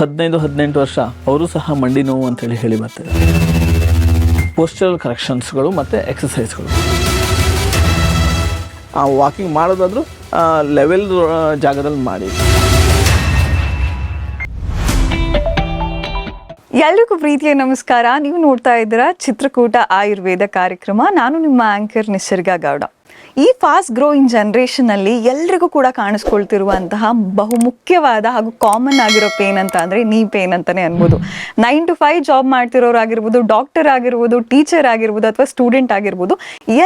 ಹದಿನೈದು ಹದಿನೆಂಟು ವರ್ಷ ಅವರು ಸಹ ಮಂಡಿ ನೋವು ಅಂತೇಳಿ ಹೇಳಿ ಬರ್ತಾರೆ ಪೋಸ್ಚರಲ್ ಕರೆಕ್ಷನ್ಸ್ಗಳು ಮತ್ತು ಎಕ್ಸಸೈಸ್ಗಳು ಆ ವಾಕಿಂಗ್ ಮಾಡೋದಾದರೂ ಲೆವೆಲ್ ಜಾಗದಲ್ಲಿ ಮಾಡಿ. ಎಲ್ರಿಗೂ ಪ್ರೀತಿಯ ನಮಸ್ಕಾರ. ನೀವು ನೋಡ್ತಾ ಇದ್ದೀರಾ ಚಿತ್ರಕೂಟ ಆಯುರ್ವೇದ ಕಾರ್ಯಕ್ರಮ. ನಾನು ನಿಮ್ಮ ಆಂಕರ್ ನಿಸರ್ಗ ಗೌಡ. ಈ ಫಾಸ್ಟ್ ಗ್ರೋಯಿಂಗ್ ಜನರೇಷನ್ ಅಲ್ಲಿ ಎಲ್ರಿಗೂ ಕೂಡ ಕಾಣಿಸ್ಕೊಳ್ತಿರುವಂತಹ ಬಹು ಮುಖ್ಯವಾದ ಹಾಗೂ ಕಾಮನ್ ಆಗಿರೋ ಪೇನ್ ಅಂತ ಅಂದ್ರೆ ನೀ ಪೇನ್ ಅಂತಾನೆ ಅನ್ಬೋದು. ನೈನ್ ಟು ಫೈವ್ ಜಾಬ್ ಮಾಡ್ತಿರೋರು ಆಗಿರ್ಬೋದು ಡಾಕ್ಟರ್ ಆಗಿರ್ಬೋದು ಟೀಚರ್ ಆಗಿರ್ಬೋದು ಅಥವಾ ಸ್ಟೂಡೆಂಟ್ ಆಗಿರ್ಬೋದು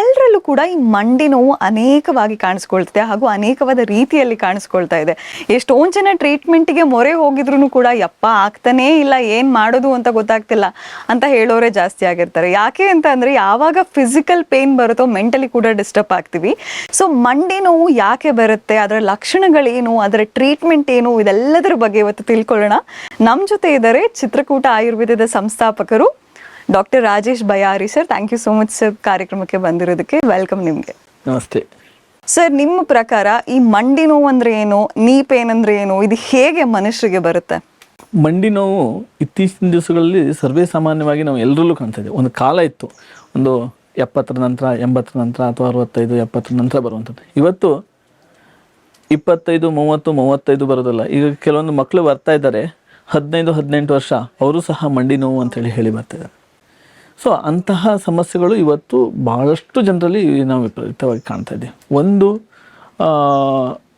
ಎಲ್ಲರಲ್ಲೂ ಕೂಡ ಈ ಮಂಡಿ ನೋವು ಅನೇಕವಾಗಿ ಕಾಣಿಸ್ಕೊಳ್ತಿದೆ ಹಾಗೂ ಅನೇಕವಾದ ರೀತಿಯಲ್ಲಿ ಕಾಣಿಸ್ಕೊಳ್ತಾ ಇದೆ. ಎಷ್ಟೊಂದು ಜನ ಟ್ರೀಟ್ಮೆಂಟಿಗೆ ಮೊರೆ ಹೋಗಿದ್ರು ಕೂಡ, ಯಪ್ಪ, ಆಗ್ತಾನೇ ಇಲ್ಲ, ಏನ್ ಮಾಡೋದು ಅಂತ ಗೊತ್ತಾಗ್ತಿಲ್ಲ ಅಂತ ಹೇಳೋರೇ ಜಾಸ್ತಿ ಆಗಿರ್ತಾರೆ. ಯಾಕೆ ಅಂತ ಯಾವಾಗ ಫಿಸಿಕಲ್ ಪೇನ್ ಬರುತ್ತೋ ಮೆಂಟಲಿ ಕೂಡ ಡಿಸ್ಟರ್ಬ್ ಆಗ್ತೀವಿ. ಸೊ ಮಂಡಿ ನೋವು ಯಾಕೆ ಬರುತ್ತೆ? ಅದರ ಲಕ್ಷಣಗಳೇನು? ಅದರ ಟ್ರೀಟ್ಮೆಂಟ್ ಏನು? ಇದೆಲ್ಲದರ ಬಗ್ಗೆ ಇವತ್ತು ತಿಳ್ಕೊಳ್ಳೋಣ. ನಮ್ಮ ಜೊತೆ ಇದ್ದಾರೆ ಚಿತ್ರಕೂಟ ಆಯುರ್ವೇದದ ಸಂಸ್ಥಾಪಕರು doctor Rajesh Bayari sir thank you so much sir ಕಾರ್ಯಕ್ರಮಕ್ಕೆ ಬಂದಿರೋದಕ್ಕೆ. ವೆಲ್ಕಮ್ ನಿಮಗೆ. ನಮಸ್ತೆ. ಸರ್ ನಿಮ್ಮ ಪ್ರಕಾರ ಈ ಮಂಡಿ ನೋವು ಅಂದ್ರೆ ಏನು? ನೀ ಪೇನ್ ಅಂದ್ರೆ ಏನು? ಇದು ಹೇಗೆ ಮನುಷ್ಯರಿಗೆ ಬರುತ್ತೆ? ಮಂಡಿ ನೋವು ಇತ್ತೀಚಿನ ದಿವಸಗಳಲ್ಲಿ ಸರ್ವೇ ಸಾಮಾನ್ಯವಾಗಿ ನಾವು ಎಲ್ಲರಲ್ಲೂ ಕಾಣ್ತಾ ಇದ್ದೇವೆ. ಒಂದು ಕಾಲ ಇತ್ತು. ಒಂದು ಎಪ್ಪತ್ತರ ನಂತರ, ಎಂಬತ್ತರ ನಂತರ ಅಥವಾ ಅರವತ್ತೈದು, ಎಪ್ಪತ್ತರ ನಂತರ ಬರುವಂಥದ್ದು. ಇವತ್ತು ಇಪ್ಪತ್ತೈದು, ಮೂವತ್ತು, ಮೂವತ್ತೈದು ಬರೋದಲ್ಲ. ಈಗ ಕೆಲವೊಂದು ಮಕ್ಕಳು ಬರ್ತಾ ಇದ್ದಾರೆ. ಹದಿನೈದು, ಹದಿನೆಂಟು ವರ್ಷ. ಅವರು ಸಹ ಮಂಡಿ ನೋವು ಅಂತೇಳಿ ಹೇಳಿ ಬರ್ತಿದ್ದಾರೆ. ಸೊ ಅಂತಹ ಸಮಸ್ಯೆಗಳು ಇವತ್ತು ಭಾಳಷ್ಟು ಜನರಲ್ಲಿ ನಾವು ವಿಪರೀತವಾಗಿ ಕಾಣ್ತಾ ಇದ್ದೀವಿ. ಒಂದು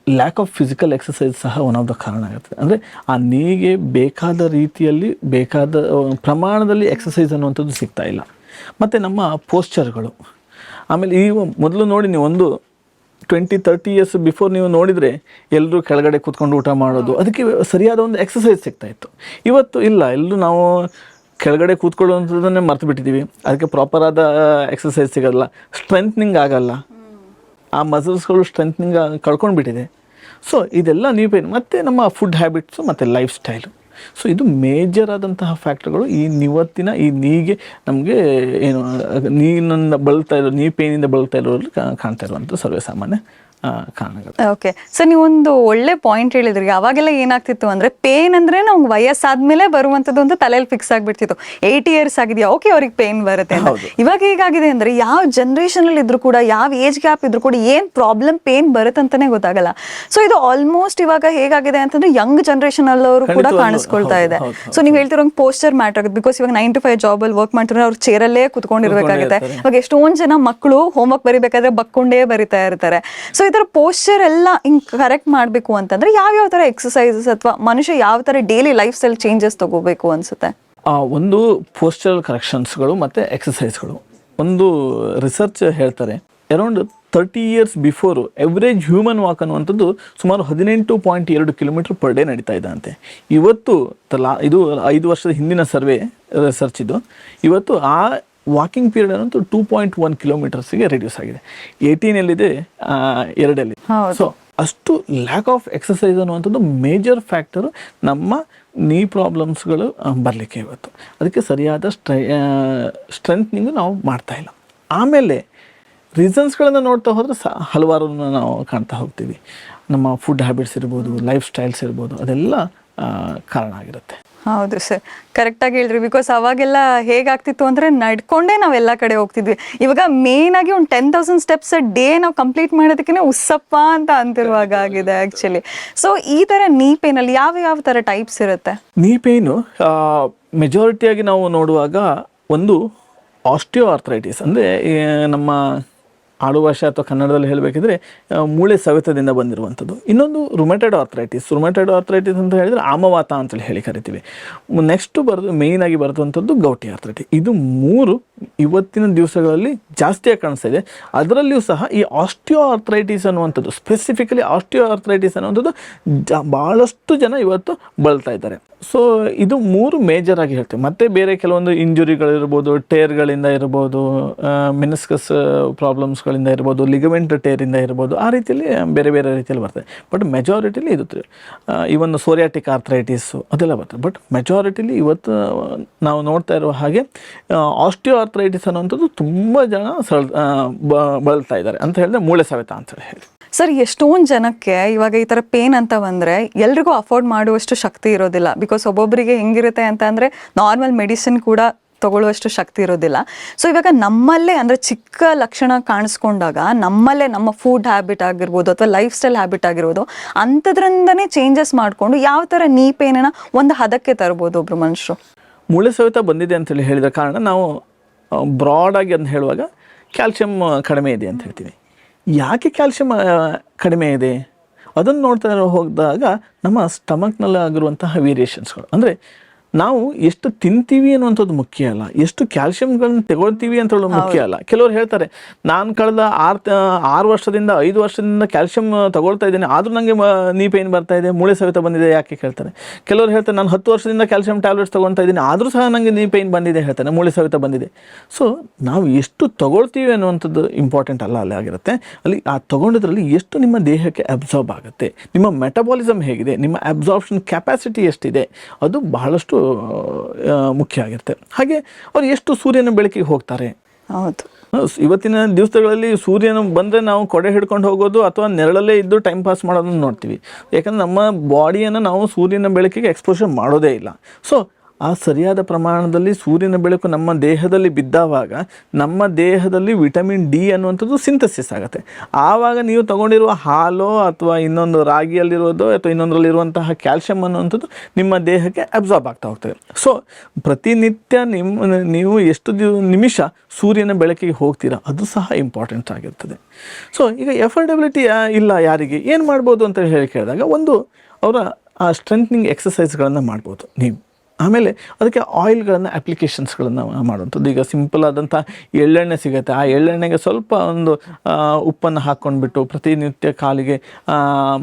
ಲ್ಯಾಕ್ ಆಫ್ ಫಿಸಿಕಲ್ ಎಕ್ಸಸೈಸ್ ಸಹ ಒನ್ ಆಫ್ ದ ಕಾರಣ ಆಗುತ್ತೆ ಅಂದರೆ ಆ ನೀಗೆ ಬೇಕಾದ ರೀತಿಯಲ್ಲಿ, ಬೇಕಾದ, ಪ್ರಮಾಣದಲ್ಲಿ ಎಕ್ಸಸೈಸ್ ಅನ್ನುವಂಥದ್ದು ಸಿಗ್ತಾ ಇಲ್ಲ. ಮತ್ತು ನಮ್ಮ ಪೋಸ್ಚರ್ಗಳು. ಆಮೇಲೆ ಈ ಮೊದಲು ನೋಡಿ ನೀವು ಒಂದು ಟ್ವೆಂಟಿ ತರ್ಟಿ ಇಯರ್ಸ್ ಬಿಫೋರ್ ನೀವು ನೋಡಿದರೆ ಎಲ್ಲರೂ ಕೆಳಗಡೆ ಕೂತ್ಕೊಂಡು ಊಟ ಮಾಡೋದು. ಅದಕ್ಕೆ ಸರಿಯಾದ ಒಂದು ಎಕ್ಸಸೈಸ್ ಸಿಗ್ತಾ ಇತ್ತು. ಇವತ್ತು ಇಲ್ಲ ಎಲ್ಲರೂ ನಾವು ಕೆಳಗಡೆ ಕೂತ್ಕೊಳ್ಳುವಂಥದ್ದನ್ನೇ ಮರ್ತು ಬಿಟ್ಟಿದ್ದೀವಿ. ಅದಕ್ಕೆ ಪ್ರಾಪರ್ ಆದ ಎಕ್ಸಸೈಸ್ ಸಿಗೋಲ್ಲ. ಸ್ಟ್ರೆಂತ್ನಿಂಗ್ ಆಗಲ್ಲ. ಆ ಮಸಲ್ಸ್ಗಳು ಸ್ಟ್ರೆಂತ್ನಿಂಗ್ ಕಳ್ಕೊಂಡು ಬಿಟ್ಟಿದೆ ಸೊ ಇದೆಲ್ಲ ನೀವು ಪೇನ್ ಮತ್ತು ನಮ್ಮ ಫುಡ್ ಹ್ಯಾಬಿಟ್ಸು ಮತ್ತು ಲೈಫ್ ಸ್ಟೈಲು ಸೊ ಇದು ಮೇಜರ್ ಆದಂತಹ ಫ್ಯಾಕ್ಟರ್ಗಳು ಈ ನಿವತ್ತಿನ ಈ ನೀಗೆ ನಮಗೆ ಏನು ನೀರಿನಿಂದ ಬಳಲ್ತಾ ಇರೋ ನೀ ಪೇನಿಂದ ಬಳಲ್ತಾ ಇರೋರಲ್ಲಿ ಕಾ- ಕಾಣ್ತಾ ಇರುವಂಥ ಸರ್ವೇ ಸಾಮಾನ್ಯ ಆ, ಕಾರಣಗಳು ಓಕೆ ಸರ್ ನೀವೊಂದು ಒಳ್ಳೆ ಪಾಯಿಂಟ್ ಹೇಳಿದ್ರಿ. ಅವಾಗೆಲ್ಲ ಏನಾಗ್ತಿತ್ತು ಅಂದ್ರೆ ಪೇನ್ ಅಂದ್ರೆ ನಮ್ಗೆ ವಯಸ್ಸಾದ್ಮೇಲೆ ಬರುವಂತದ್ದು ಅಂತ ತಲೆಯಲ್ಲಿ ಫಿಕ್ಸ್ ಆಗ್ಬಿಡ್ತಿತ್ತು. ಏಯ್ಟಿ ಇಯರ್ಸ್ ಆಗಿದೆಯಾ? ಓಕೆ ಅವ್ರಿಗೆ ಪೇನ್ ಬರುತ್ತೆ ಅಂತ. ಇವಾಗ ಹೇಗಾಗಿದೆ ಅಂದ್ರೆ ಯಾವ ಜನರೇಷನ್ ಅಲ್ಲಿ ಇದ್ರು ಕೂಡ ಯಾವ ಏಜ್ ಗ್ಯಾಪ್ ಇದ್ರು ಕೂಡ ಏನ್ ಪ್ರಾಬ್ಲಮ್ ಪೇನ್ ಬರುತ್ತೆ ಅಂತಾನೆ ಗೊತ್ತಾಗಲ್ಲ. ಸೊ ಇದು ಆಲ್ಮೋಸ್ಟ್ ಇವಾಗ ಹೇಗಾಗಿದೆ ಅಂತಂದ್ರೆ ಯಂಗ್ ಜನರೇಷನ್ ಅಲ್ಲವರು ಕೂಡ ಕಾಣಿಸ್ಕೊಳ್ತಾ ಇದೆ. ಸೊ ನೀವು ಹೇಳ್ತಿರೋ ಪೋಸ್ಟರ್ ಮ್ಯಾಟರ್ ಆಗುತ್ತೆ. ಬಿಕಾಸ್ ಇವಾಗ ನೈನ್ ಟು ಫೈವ್ ಜಾಬ್ ಅಲ್ಲಿ ವರ್ಕ್ ಮಾಡ್ತಾರೆ ಅವ್ರು ಚೇರಲ್ಲೇ ಕುತ್ಕೊಂಡಿರ್ಬೇಕಾಗುತ್ತೆ. ಇವಾಗ ಎಷ್ಟೊಂದ್ ಜನ ಮಕ್ಕಳು ಹೋಮ್ ವರ್ಕ್ ಬರಿಬೇಕಾದ್ರೆ ಬಕ್ಕೊಂಡೇ ಬರಿತಾ ಇರ್ತಾರೆ. ಸೊ ಈ ತರ ಪೋಶ್ಚರ್ ಎಲ್ಲ ಹಿಂಗ್ ಕರೆಕ್ಟ್ ಮಾಡಬೇಕು ಅಂತಂದ್ರೆ ಯಾವ ತರ ಎಕ್ಸಸೈಸಸ್ ಅಥವಾ ಮನುಷ್ಯ ಯಾವ ಥರ ಡೈಲಿ ಲೈಫ್ ಸ್ಟೈಲ್ ಚೇಂಜಸ್ ತಗೋಬೇಕು ಅನ್ಸುತ್ತೆ? ಒಂದು ಪೋಸ್ಚರಲ್ ಕರೆಕ್ಷನ್ಸ್ಗಳು ಮತ್ತು ಎಕ್ಸಸೈಸ್ಗಳು ಒಂದು ರಿಸರ್ಚ್ ಹೇಳ್ತಾರೆ around thirty years before average human walk ಅನ್ನುವಂಥದ್ದು ಸುಮಾರು ಹದಿನೆಂಟು ಪಾಯಿಂಟ್ ಎರಡು ಕಿಲೋಮೀಟರ್ ಪರ್ ಡೇ ನಡೀತಾ ಇದೆ ಅಂತೆ ಇವತ್ತು ತಲಾ ಇದು ಐದು ವರ್ಷದ ಹಿಂದಿನ ಸರ್ವೆ ರಿಸರ್ಚ್ ಇದು. ಇವತ್ತು ಆ ವಾಕಿಂಗ್ ಪೀರಿಯಡ್ ಅನ್ನೋದು ಟೂ ಪಾಯಿಂಟ್ ಒನ್ ಕಿಲೋಮೀಟರ್ಸ್ಗೆ ರೆಡ್ಯೂಸ್ ಆಗಿದೆ. ಏಯ್ಟೀನಲ್ಲಿದೆ ಎರಡಲ್ಲಿ. ಸೊ ಅಷ್ಟು ಲ್ಯಾಕ್ ಆಫ್ ಎಕ್ಸಸೈಸ್ ಅನ್ನುವಂಥದ್ದು ಮೇಜರ್ ಫ್ಯಾಕ್ಟರು ನಮ್ಮ ನೀ ಪ್ರಾಬ್ಲಮ್ಸ್ಗಳು ಬರಲಿಕ್ಕೆ ಇವತ್ತು. ಅದಕ್ಕೆ ಸರಿಯಾದ ಸ್ಟ್ರೈ ಸ್ಟ್ರೆಂತ್ನಿಂಗು ನಾವು ಮಾಡ್ತಾ ಇಲ್ಲ. ಆಮೇಲೆ ರೀಸನ್ಸ್ಗಳನ್ನು ನೋಡ್ತಾ ಹೋದರೆ ಸ ಹಲವಾರು ನಾವು ಕಾಣ್ತಾ ಹೋಗ್ತೀವಿ. ನಮ್ಮ ಫುಡ್ ಹ್ಯಾಬಿಟ್ಸ್ ಇರ್ಬೋದು ಲೈಫ್ ಸ್ಟೈಲ್ಸ್ ಇರ್ಬೋದು ಅದೆಲ್ಲ ಕಾರಣ ಆಗಿರುತ್ತೆ. ಹೌದು ಸರ್. ಕರೆಕ್ಟಾಗಿ ಹೇಳಿದ್ರಿ. ಬಿಕಾಸ್ ಅವಾಗೆಲ್ಲ ಹೇಗಾಗ್ತಿತ್ತು ಅಂದ್ರೆ ನಡ್ಕೊಂಡೇ ನಾವೆಲ್ಲ ಕಡೆ ಹೋಗ್ತಿದ್ವಿ. ಇವಾಗ ಮೇನ್ ಆಗಿ ಒಂದು ಟೆನ್ ತೌಸಂಡ್ ಸ್ಟೆಪ್ಸ್ ಡೇ ನಾವು ಕಂಪ್ಲೀಟ್ ಮಾಡೋದಕ್ಕೆ ಉಸ್ಸಪ್ಪ ಅಂತ ಅಂತಿರುವಾಗ ಆಗಿದೆ ಆ್ಯಕ್ಚುಲಿ ಸೊ ಈ ತರ ನೀ ಪೇನಲ್ಲಿ ಯಾವ ಯಾವ ತರ ಟೈಪ್ಸ್ ಇರುತ್ತೆ? ನೀ ಪೇನು ಮೆಜಾರಿಟಿಯಾಗಿ ನಾವು ನೋಡುವಾಗ ಒಂದು ಆಸ್ಟಿಯೋ ಆರ್ಥರೈಟಿಸ್ ಅಂದರೆ ನಮ್ಮ ಆಡುಭಾಷೆ ಅಥವಾ ಕನ್ನಡದಲ್ಲಿ ಹೇಳಬೇಕಿದ್ರೆ ಮೂಳೆ ಸವೆತದಿಂದ ಬಂದಿರುವಂಥದ್ದು. ಇನ್ನೊಂದು ರುಮೆಟೆಡ್ ಆರ್ಥರೈಟಿಸ್ ರುಮೆಟೆಡ್ ಆರ್ಥರೈಟಿಸ್ ಅಂತ ಹೇಳಿದರೆ ಆಮವಾತ ಅಂತೇಳಿ ಹೇಳಿ ಕರಿತೀವಿ. ನೆಕ್ಸ್ಟು ಬರೋದು ಮೇಯ್ನಾಗಿ ಬರೆದಂಥದ್ದು ಗೌಟಿ ಆರ್ಥರೈಟಿಸ್ ಇದು ಮೂರು ಇವತ್ತಿನ ದಿವಸಗಳಲ್ಲಿ ಜಾಸ್ತಿಯಾಗಿ ಕಾಣಿಸ್ತಾ ಇದೆ. ಅದರಲ್ಲಿಯೂ ಸಹ ಈ ಆಸ್ಟಿಯೋ ಆರ್ಥರೈಟಿಸ್ ಅನ್ನುವಂಥದ್ದು ಸ್ಪೆಸಿಫಿಕಲಿ ಆಸ್ಟಿಯೋ ಆರ್ಥರೈಟಿಸ್ ಅನ್ನುವಂಥದ್ದು ಜ ಭಾಳಷ್ಟು ಜನ ಇವತ್ತು ಬಳಲ್ತಾ ಇದ್ದಾರೆ. ಸೊ ಇದು ಮೂರು ಮೇಜರ್ ಆಗಿ ಹೇಳ್ತೀವಿ. ಮತ್ತೆ ಬೇರೆ ಕೆಲವೊಂದು ಇಂಜುರಿಗಳಿರ್ಬೋದು ಟೇರ್ಗಳಿಂದ ಇರ್ಬೋದು ಮಿನಿಸ್ಕಸ್ ಪ್ರಾಬ್ಲಮ್ಸ್ಗಳಿಂದ ಇರ್ಬೋದು ಲಿಗಮೆಂಟ್ ಟೇರಿಂದ ಇರ್ಬೋದು, ಆ ರೀತಿಯಲ್ಲಿ ಬೇರೆ ಬೇರೆ ರೀತಿಯಲ್ಲಿ ಬರ್ತದೆ. ಬಟ್ ಮೆಜಾರಿಟಿಲಿ ಇದು ಇವನ್ ಸೋರಿಯಾಟಿಕ್ ಆರ್ಥರೈಟಿಸು ಅದೆಲ್ಲ ಬರ್ತದೆ. ಬಟ್ ಮೆಜಾರಿಟಿಲಿ ಇವತ್ತು ನಾವು ನೋಡ್ತಾ ಇರುವ ಹಾಗೆ ಆಸ್ಟಿಯೋ ಆರ್ಥರೈಟಿಸ್ ಅನ್ನುವಂಥದ್ದು ತುಂಬ ಜನ ಸಳ್ ಬಳಲ್ತಾ ಇದ್ದಾರೆ ಅಂತ ಹೇಳಿದ್ರೆ ಮೂಳೆ ಸವೆತ ಅಂತ ಹೇಳಿ. ಸರ್, ಎಷ್ಟೊಂದು ಜನಕ್ಕೆ ಇವಾಗ ಈ ಥರ ಪೇನ್ ಅಂತ ಬಂದರೆ ಎಲ್ರಿಗೂ ಅಫೋರ್ಡ್ ಮಾಡುವಷ್ಟು ಶಕ್ತಿ ಇರೋದಿಲ್ಲ. ಬಿಕಾಸ್ ಒಬ್ಬೊಬ್ಬರಿಗೆ ಹೆಂಗಿರುತ್ತೆ ಅಂತ ಅಂದರೆ ನಾರ್ಮಲ್ ಮೆಡಿಸಿನ್ ಕೂಡ ತಗೊಳ್ಳುವಷ್ಟು ಶಕ್ತಿ ಇರೋದಿಲ್ಲ. ಸೊ ಇವಾಗ ನಮ್ಮಲ್ಲೇ ಅಂದರೆ ಚಿಕ್ಕ ಲಕ್ಷಣ ಕಾಣಿಸ್ಕೊಂಡಾಗ ನಮ್ಮಲ್ಲೇ ನಮ್ಮ ಫುಡ್ ಹ್ಯಾಬಿಟ್ ಆಗಿರ್ಬೋದು ಅಥವಾ ಲೈಫ್ ಸ್ಟೈಲ್ ಹ್ಯಾಬಿಟ್ ಆಗಿರ್ಬೋದು ಅಂಥದ್ರಿಂದನೇ ಚೇಂಜಸ್ ಮಾಡಿಕೊಂಡು ಯಾವ ಥರ ನೀ ಒಂದು ಹದಕ್ಕೆ ತರ್ಬೋದು ಒಬ್ರು ಮನುಷ್ಯರು? ಮೂಳೆ ಸವಿತ ಬಂದಿದೆ ಅಂತೇಳಿ ಹೇಳಿದ ಕಾರಣ ನಾವು ಬ್ರಾಡಾಗಿ ಅಂತ ಹೇಳುವಾಗ ಕ್ಯಾಲ್ಶಿಯಂ ಕಡಿಮೆ ಇದೆ ಅಂತ ಹೇಳ್ತೀವಿ. ಯಾಕೆ ಕ್ಯಾಲ್ಶಿಯಂ ಕಡಿಮೆ ಇದೆ? ಅದನ್ನು ನೋಡ್ತಾ ಹೋದಾಗ ನಮ್ಮ ಸ್ಟಮಕ್ನಲ್ಲಿ ಆಗಿರುವಂತಹ ವೇರಿಯೇಷನ್ಸ್ಗಳು ಅಂದರೆ ನಾವು ಎಷ್ಟು ತಿಂತೀವಿ ಅನ್ನುವಂಥದ್ದು ಮುಖ್ಯ ಅಲ್ಲ. ಎಷ್ಟು ಕ್ಯಾಲ್ಶಿಯಂಗಳನ್ನ ತಗೊಳ್ತೀವಿ ಅಂತ ಹೇಳೋದು ಮುಖ್ಯ ಅಲ್ಲ. ಕೆಲವರು ಹೇಳ್ತಾರೆ ನಾನು ಕಳೆದ ಆರು ಆರು ವರ್ಷದಿಂದ ಐದು ವರ್ಷದಿಂದ ಕ್ಯಾಲ್ಸಿಯಂ ತಗೊಳ್ತಾ ಇದ್ದೇನೆ ಆದರೂ ನನಗೆ ನೀ ಪೇನ್ ಬರ್ತಾ ಇದೆ ಮೂಳೆ ಸವೆತ ಬಂದಿದೆ ಯಾಕೆ ಕೇಳ್ತಾರೆ ಕೆಲವರು ಹೇಳ್ತಾರೆ ನಾನು ಹತ್ತು ವರ್ಷದಿಂದ ಕ್ಯಾಲ್ಸಿಯಂ ಟ್ಯಾಬ್ಲೆಟ್ಸ್ ತೊಗೊಳ್ತಾ ಇದ್ದೀನಿ ಆದರೂ ಸಹ ನನಗೆ ನೀ ಪೇನ್ ಬಂದಿದೆ ಹೇಳ್ತಾನೆ ಮೂಳೆ ಸವೆತ ಬಂದಿದೆ. ಸೊ ನಾವು ಎಷ್ಟು ತಗೊಳ್ತೀವಿ ಅನ್ನುವಂಥದ್ದು ಇಂಪಾರ್ಟೆಂಟ್ ಅಲ್ಲ ಅಲ್ಲಿ ಆಗಿರುತ್ತೆ. ಅಲ್ಲಿ ಆ ತಗೊಂಡಿದ್ರಲ್ಲಿ ಎಷ್ಟು ನಿಮ್ಮ ದೇಹಕ್ಕೆ ಅಬ್ಸಾರ್ಬ್ ಆಗುತ್ತೆ ನಿಮ್ಮ ಮೆಟಬಾಲಿಸಮ್ ಹೇಗಿದೆ ನಿಮ್ಮ ಅಬ್ಸಾರ್ಪ್ಷನ್ ಕೆಪಾಸಿಟಿ ಎಷ್ಟಿದೆ ಅದು ಬಹಳಷ್ಟು ಮುಖ್ಯ ಆಗಿರುತ್ತೆ. ಹಾಗೆ ಅವ್ರು ಎಷ್ಟು ಸೂರ್ಯನ ಬೆಳಕಿಗೆ ಹೋಗ್ತಾರೆ? ಹೌದು. ಇವತ್ತಿನ ದಿವಸಗಳಲ್ಲಿ ಸೂರ್ಯನ ಬಂದರೆ ನಾವು ಕೊಡೆ ಹಿಡ್ಕೊಂಡು ಹೋಗೋದು ಅಥವಾ ನೆರಳಲ್ಲೇ ಇದ್ದು ಟೈಮ್ ಪಾಸ್ ಮಾಡೋದನ್ನು ನೋಡ್ತೀವಿ. ಯಾಕಂದ್ರೆ ನಮ್ಮ ಬಾಡಿಯನ್ನು ನಾವು ಸೂರ್ಯನ ಬೆಳಕಿಗೆ ಎಕ್ಸ್ಪೋಷರ್ ಮಾಡೋದೇ ಇಲ್ಲ. ಸೊ ಆ ಸರಿಯಾದ ಪ್ರಮಾಣದಲ್ಲಿ ಸೂರ್ಯನ ಬೆಳಕು ನಮ್ಮ ದೇಹದಲ್ಲಿ ಬಿದ್ದಾವಾಗ ನಮ್ಮ ದೇಹದಲ್ಲಿ ವಿಟಮಿನ್ ಡಿ ಅನ್ನುವಂಥದ್ದು ಸಿಂಥಸಿಸ್ ಆಗುತ್ತೆ. ಆವಾಗ ನೀವು ತಗೊಂಡಿರುವ ಹಾಲೋ ಅಥವಾ ಇನ್ನೊಂದು ರಾಗಿಯಲ್ಲಿರೋದೋ ಅಥವಾ ಇನ್ನೊಂದರಲ್ಲಿರುವಂತಹ ಕ್ಯಾಲ್ಶಿಯಂ ಅನ್ನುವಂಥದ್ದು ನಿಮ್ಮ ದೇಹಕ್ಕೆ ಅಬ್ಸಾರ್ಬ್ ಆಗ್ತಾ ಹೋಗ್ತದೆ. ಸೊ ಪ್ರತಿನಿತ್ಯ ನಿಮ್ಮ ನೀವು ಎಷ್ಟು ನಿಮಿಷ ಸೂರ್ಯನ ಬೆಳಕಿಗೆ ಹೋಗ್ತೀರಾ? ಅದು ಸಹ ಇಂಪಾರ್ಟೆಂಟ್ ಆಗಿರ್ತದೆ. ಸೊ ಈಗ ಎಫರ್ಡೆಬಿಲಿಟಿ ಇಲ್ಲ ಯಾರಿಗೆ? ಏನು ಮಾಡ್ಬೋದು ಅಂತ ಹೇಳಿ ಕೇಳಿದಾಗ ಒಂದು, ಅವರ ಆ ಸ್ಟ್ರೆಂತ್ನಿಂಗ್ ಎಕ್ಸಸೈಸ್ಗಳನ್ನು ಮಾಡ್ಬೋದು. ನೀವು ಆಮೇಲೆ ಅದಕ್ಕೆ ಆಯಿಲ್ಗಳನ್ನು ಅಪ್ಲಿಕೇಶನ್ಸ್ಗಳನ್ನು ಮಾಡುವಂಥದ್ದು. ಈಗ ಸಿಂಪಲ್ ಆದಂಥ ಎಳ್ಳೆಣ್ಣೆ ಸಿಗುತ್ತೆ. ಆ ಎಳ್ಳೆಣ್ಣೆಗೆ ಸ್ವಲ್ಪ ಒಂದು ಉಪ್ಪನ್ನು ಹಾಕ್ಕೊಂಡ್ಬಿಟ್ಟು ಪ್ರತಿನಿತ್ಯ ಕಾಲಿಗೆ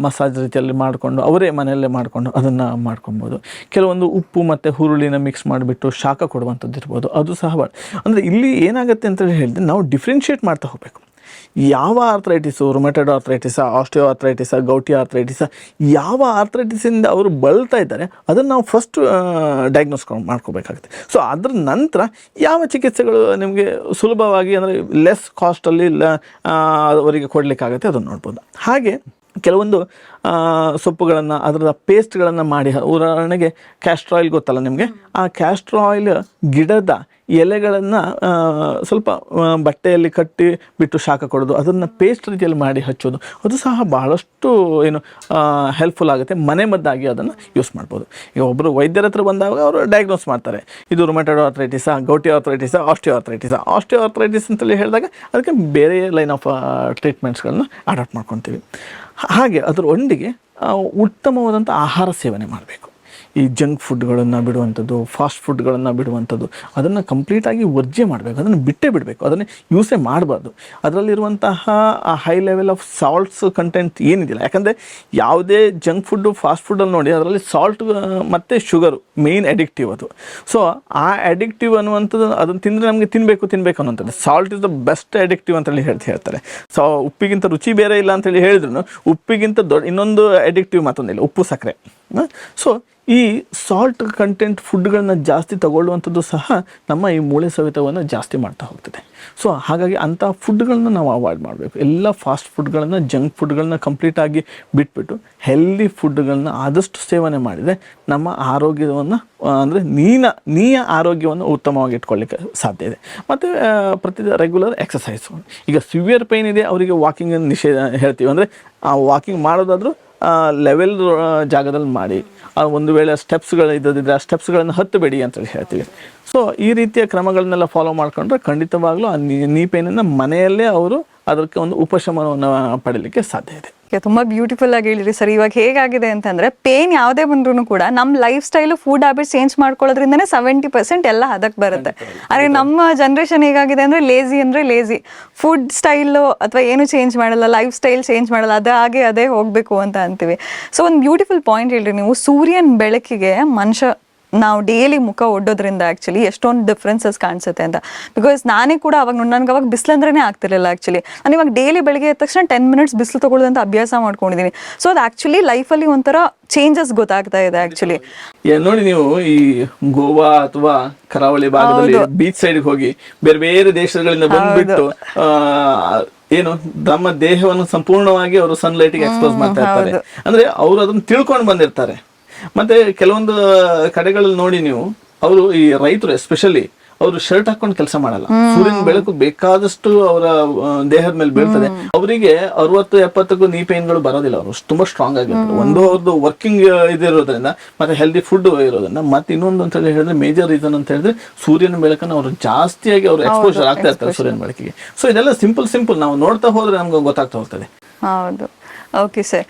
ಮಸಾಜ್ ರೀತಿಯಲ್ಲಿ ಮಾಡಿಕೊಂಡು ಅವರೇ ಮನೆಯಲ್ಲೇ ಮಾಡಿಕೊಂಡು ಅದನ್ನು ಮಾಡ್ಕೊಬೋದು. ಕೆಲವೊಂದು ಉಪ್ಪು ಮತ್ತು ಹುರುಳಿನ ಮಿಕ್ಸ್ ಮಾಡಿಬಿಟ್ಟು ಶಾಖ ಕೊಡುವಂಥದ್ದು ಇರ್ಬೋದು ಅದು ಸಹ ಅಂದರೆ ಇಲ್ಲಿ ಏನಾಗುತ್ತೆ ಅಂತ ಹೇಳಿದ್ರೆ ನಾವು ಡಿಫ್ರೆನ್ಷಿಯೇಟ್ ಮಾಡ್ತಾ ಹೋಗಬೇಕು. ಯಾವ ಆರ್ಥ್ರೈಟಿಸು ರೊಮೆಟೆಡ್ ಆರ್ಥ್ರೈಟಿಸ ಆಸ್ಟಿಯೋ ಆರ್ಥ್ರೈಟಿಸ ಗೌಟಿ ಆರ್ಥ್ರೈಟಿಸ ಯಾವ ಆರ್ಥ್ರೈಟಿಸಿಂದ ಅವರು ಬಳಲ್ತಾ ಇದ್ದಾರೆ, ಅದನ್ನು ನಾವು ಫಸ್ಟ್ ಡಯಾಗ್ನೋಸ್ ಮಾಡ್ಕೋಬೇಕಾಗುತ್ತೆ. ಸೊ ಅದ್ರ ನಂತರ ಯಾವ ಚಿಕಿತ್ಸೆಗಳು ನಿಮಗೆ ಸುಲಭವಾಗಿ ಅಂದರೆ ಲೆಸ್ ಕಾಸ್ಟಲ್ಲಿ ಅವರಿಗೆ ಕೊಡಲಿಕ್ಕಾಗತ್ತೆ ಅದನ್ನು ನೋಡ್ಬೋದು. ಹಾಗೆ ಕೆಲವೊಂದು ಸೊಪ್ಪುಗಳನ್ನು ಅದರ ಪೇಸ್ಟ್ಗಳನ್ನು ಮಾಡಿ ಉದಾಹರಣೆಗೆ ಕ್ಯಾಸ್ಟ್ರ್ ಆಯಿಲ್ ಗೊತ್ತಲ್ಲ ನಿಮಗೆ? ಆ ಕ್ಯಾಸ್ಟ್ರ್ ಆಯಿಲ್ ಗಿಡದ ಎಲೆಗಳನ್ನು ಸ್ವಲ್ಪ ಬಟ್ಟೆಯಲ್ಲಿ ಕಟ್ಟಿ ಬಿಟ್ಟು ಶಾಖ ಕೊಡೋದು ಅದನ್ನು ಪೇಸ್ಟ್ ರೀತಿಯಲ್ಲಿ ಮಾಡಿ ಹಚ್ಚೋದು ಅದು ಸಹ ಬಹಳಷ್ಟು ಏನು ಹೆಲ್ಪ್ಫುಲ್ ಆಗುತ್ತೆ ಮನೆ ಮದ್ದಾಗಿ ಅದನ್ನು ಯೂಸ್ ಮಾಡ್ಬೋದು. ಈಗ ಒಬ್ಬರು ವೈದ್ಯರ ಹತ್ರ ಬಂದಾಗ ಅವರು ಡಯಾಗ್ನೋಸ್ ಮಾಡ್ತಾರೆ ಇದು ರೊಮೆಟೆಡ್ ಆರ್ಥ್ರೈಟಿಸಾ ಗೌಟಿ ಆರ್ಥ್ರೈಟಿಸಾ ಆಸ್ಟಿಯೋ ಆರ್ಥ್ರೈಟಿಸಾ ಆಸ್ಟಿಯೋ ಆರ್ಥ್ರೈಟಿಸ್ ಅಂತೇಳಿ ಹೇಳಿದಾಗ ಅದಕ್ಕೆ ಬೇರೆ ಲೈನ್ ಆಫ್ ಟ್ರೀಟ್ಮೆಂಟ್ಸ್ಗಳನ್ನ ಅಡಾಪ್ಟ್ ಮಾಡ್ಕೊತೀವಿ. ಹಾಗೆ ಅದರ ಒಂದಿಗೆ ಉತ್ತಮವಾದಂಥ ಆಹಾರ ಸೇವನೆ ಮಾಡಬೇಕು. ಈ ಜಂಕ್ ಫುಡ್ಗಳನ್ನು ಬಿಡುವಂಥದ್ದು, ಫಾಸ್ಟ್ ಫುಡ್ಗಳನ್ನು ಬಿಡುವಂಥದ್ದು, ಅದನ್ನು ಕಂಪ್ಲೀಟಾಗಿ ವರ್ಜೆ ಮಾಡಬೇಕು. ಅದನ್ನು ಬಿಟ್ಟೇ ಬಿಡಬೇಕು. ಅದನ್ನು ಯೂಸೇ ಮಾಡಬಾರ್ದು. ಅದರಲ್ಲಿರುವಂತಹ high level of salts content ಏನಿದಿಲ್ಲ. ಯಾಕಂದರೆ ಯಾವುದೇ ಜಂಕ್ ಫುಡ್ಡು ಫಾಸ್ಟ್ ಫುಡ್ಡಲ್ಲಿ ನೋಡಿ, ಅದರಲ್ಲಿ ಸಾಲ್ಟ್ ಮತ್ತು ಶುಗರು ಮೇಯ್ನ್ ಅಡಿಕ್ಟಿವ್ ಅದು. ಸೊ ಆ ಅಡಿಕ್ಟಿವ್ ಅನ್ನುವಂಥದ್ದು ಅದನ್ನು ತಿಂದರೆ ನಮಗೆ ತಿನ್ನಬೇಕು ತಿನ್ನಬೇಕು ಅನ್ನುವಂಥದ್ದು. Salt is the best addictive ಅಂತೇಳಿ ಹೇಳ್ತಿ ಹೇಳ್ತಾರೆ. ಸೊ ಉಪ್ಪಿಗಿಂತ ರುಚಿ ಬೇರೆ ಇಲ್ಲ ಅಂತೇಳಿ ಹೇಳಿದ್ರು ಉಪ್ಪಿಗಿಂತ ದೊಡ್ಡ ಇನ್ನೊಂದು ಅಡಿಕ್ಟಿವ್ ಮತ್ತೊಂದಿಲ್ಲ ಉಪ್ಪು ಸಕ್ಕರೆ. ಸೊ ಈ ಸಾಲ್ಟ್ ಕಂಟೆಂಟ್ ಫುಡ್ಗಳನ್ನ ಜಾಸ್ತಿ ತಗೊಳ್ಳುವಂಥದ್ದು ಸಹ ನಮ್ಮ ಈ ಮೂಳೆ ಸವೆತವನ್ನು ಜಾಸ್ತಿ ಮಾಡ್ತಾ ಹೋಗ್ತದೆ. ಸೊ ಹಾಗಾಗಿ ಅಂಥ ಫುಡ್ಗಳನ್ನ ನಾವು ಅವಾಯ್ಡ್ ಮಾಡಬೇಕು. ಎಲ್ಲ ಫಾಸ್ಟ್ ಫುಡ್ಗಳನ್ನು ಜಂಕ್ ಫುಡ್ಗಳನ್ನ ಕಂಪ್ಲೀಟಾಗಿ ಬಿಟ್ಬಿಟ್ಟು ಹೆಲ್ದಿ ಫುಡ್ಗಳನ್ನ ಆದಷ್ಟು ಸೇವನೆ ಮಾಡಿದರೆ ನಮ್ಮ ಆರೋಗ್ಯವನ್ನು, ಅಂದರೆ ನೀನ, ನೀಯ ಆರೋಗ್ಯವನ್ನು ಉತ್ತಮವಾಗಿ ಇಟ್ಕೊಳ್ಳಿಕ್ಕೆ ಸಾಧ್ಯ ಇದೆ. ಮತ್ತು ಪ್ರತಿ ರೆಗ್ಯುಲರ್ ಎಕ್ಸಸೈಸ್ ಈಗ ಸಿವಿಯರ್ ಪೈನ್ ಇದೆ, ಅವರಿಗೆ ವಾಕಿಂಗ್ ನಿಷೇಧ ಹೇಳ್ತೀವಿ. ಅಂದರೆ ಆ ವಾಕಿಂಗ್ ಮಾಡೋದಾದರೂ ಲೆವೆಲ್ ಜಾಗದಲ್ಲಿ ಮಾಡಿ. ಒಂದು ವೇಳೆ ಸ್ಟೆಪ್ಸ್ಗಳು ಇದ್ದದಿದ್ರೆ ಆ ಸ್ಟೆಪ್ಸ್ಗಳನ್ನು ಹತ್ತಬೇಡಿ ಅಂತೇಳಿ ಹೇಳ್ತೀವಿ. ಸೊ ಈ ರೀತಿಯ ಕ್ರಮಗಳನ್ನೆಲ್ಲ ಫಾಲೋ ಮಾಡಿಕೊಂಡ್ರೆ ಖಂಡಿತವಾಗ್ಲೂ ಆ ನೀ- ಪೇನನ್ನು ಮನೆಯಲ್ಲೇ ಅವರು ಅದಕ್ಕೆ ಒಂದು ಉಪಶಮನವನ್ನು ಪಡೀಲಿಕ್ಕೆ ಸಾಧ್ಯ ಇದೆ. ತುಂಬ ಬ್ಯೂಟಿಫುಲ್ ಆಗಿ ಹೇಳಿರಿ ಸರ್ ಇವಾಗ ಹೇಗಾಗಿದೆ ಅಂತಂದ್ರೆ ಪೇನ್ ಯಾವುದೇ ಬಂದ್ರೂ ಕೂಡ ನಮ್ಮ lifestyle food habit change ಮಾಡ್ಕೊಳ್ಳೋದ್ರಿಂದನೇ ಸೆವೆಂಟಿ ಪರ್ಸೆಂಟ್ ಎಲ್ಲ ಹದಕ್ ಬರುತ್ತೆ. ಆದರೆ ನಮ್ಮ ಜನ್ರೇಷನ್ ಹೇಗಾಗಿದೆ ಅಂದ್ರೆ ಲೇಜಿ ಅಂದ್ರೆ ಲೇಜಿ ಫುಡ್ ಸ್ಟೈಲು ಅಥವಾ ಏನು ಚೇಂಜ್ ಮಾಡಲ್ಲ ಲೈಫ್ ಸ್ಟೈಲ್ ಚೇಂಜ್ ಮಾಡಲ್ಲ ಅದೇ ಹಾಗೆ ಅದೇ ಹೋಗಬೇಕು ಅಂತ ಅಂತೀವಿ. ಸೊ ಒಂದು ಬ್ಯೂಟಿಫುಲ್ ಪಾಯಿಂಟ್ ಹೇಳ್ರಿ ನೀವು. ಸೂರ್ಯನ ಬೆಳಕಿಗೆ ಮನುಷ್ಯ ನಾವು ಡೈಲಿ ಮುಖ ಒಡ್ಡೋದ್ರಿಂದ ಆ್ಯಕ್ಚುಲಿ ಎಷ್ಟೊಂದು ಡಿಫ್ರೆನ್ಸಸ್ ಕಾಣಿಸುತ್ತೆ ಅಂತ. ಬಿಕಾಸ್ ನಾನೇ ಕೂಡ ಅವಾಗ ನನಗೆ ಅವಾಗ ಬಿಸಿಲಂದ್ರೇ ಆಗ್ತಿರಲಿಲ್ಲ ಆ್ಯಕ್ಚುಲಿ ನಾನು ಇವಾಗ ಡೈಲಿ ಬೆಳಗ್ಗೆ ಎದ್ದ ತಕ್ಷಣ ಟೆನ್ ಮಿನಿಟ್ಸ್ ಬಿಸಿಲು ತಗೊಳ್ಳೋದಂತ ಅಭ್ಯಾಸ ಮಾಡ್ಕೊಂಡಿದ್ದೀನಿ ಸೊ ಅದು ಆ್ಯಕ್ಚುಲಿ ಲೈಫಲ್ಲಿ ಒಂಥರ ಚೇಂಜಸ್ ಗೊತ್ತಾಗ್ತಾ ಇದೆ ಆ್ಯಕ್ಚುಲಿ ನೋಡಿ ನೀವು ಈ ಗೋವಾ ಅಥವಾ ಕರಾವಳಿ ಭಾಗದಲ್ಲಿ ಬೀಚ್ ಸೈಡ್ ಹೋಗಿ ಬೇರೆ ಬೇರೆ ದೇಶಗಳಿಂದ ಬಂದ್ಬಿಟ್ಟು ಏನು ತಮ್ಮ ದೇಹವನ್ನು ಸಂಪೂರ್ಣವಾಗಿ ಅವರು ಸನ್ಲೈಟ್ಗೆ ಎಕ್ಸ್ಪೋಸ್ ಮಾಡ್ತಾ ಇರ್ತಾರೆ. ಅಂದ್ರೆ ಅವರು ಅದನ್ನ ತಿಳ್ಕೊಂಡು ಬಂದಿರ್ತಾರೆ. ಮತ್ತೆ ಕೆಲವೊಂದು ಕಡೆಗಳಲ್ಲಿ ನೋಡಿ ನೀವು ಅವರು ಈ ರೈತರು ಎಸ್ಪೆಷಲಿ ಅವರು ಶರ್ಟ್ ಹಾಕೊಂಡು ಕೆಲಸ ಮಾಡಲ್ಲ. ಸೂರ್ಯನ ಬೆಳಕು ಬೇಕಾದಷ್ಟು ಅವರ ದೇಹದ ಮೇಲೆ ಬೀಳ್ತದೆ. ಅವರಿಗೆ ಅರವತ್ತು ಎಪ್ಪತ್ತಕ್ಕೂ ನೀ ಪೇನ್ಗಳು ಬರೋದಿಲ್ಲ ಅವರು. ತುಂಬಾ ಸ್ಟ್ರಾಂಗ್ ಆಗಿರ್ತಾರೆ. ಒಂದು ಅವ್ರದ್ದು ವರ್ಕಿಂಗ್ ಇದಿರೋದ್ರಿಂದ ಮತ್ತೆ ಹೆಲ್ದಿ ಫುಡ್ ಇರೋದ್ರಿಂದ ಮತ್ತೆ ಇನ್ನೊಂದು ಅಂತ ಹೇಳಿ ಹೇಳಿದ್ರೆ ಮೇಜರ್ ರೀಸನ್ ಅಂತ ಹೇಳಿದ್ರೆ ಸೂರ್ಯನ ಬೆಳಕನ್ನು ಅವರು ಜಾಸ್ತಿಯಾಗಿ ಅವರು ಎಕ್ಸ್ಪೋಜರ್ ಆಗ್ತಾ ಇರ್ತಾರೆ ಸೂರ್ಯನ ಬೆಳಕಿಗೆ. ಸೊ ಇದೆಲ್ಲ ಸಿಂಪಲ್ ಸಿಂಪಲ್ ನಾವು ನೋಡ್ತಾ ಹೋದ್ರೆ ನಮ್ಗೆ ಗೊತ್ತಾಗ್ತಾ ಹೋಗ್ತದೆ. ಹೌದು. Okay sir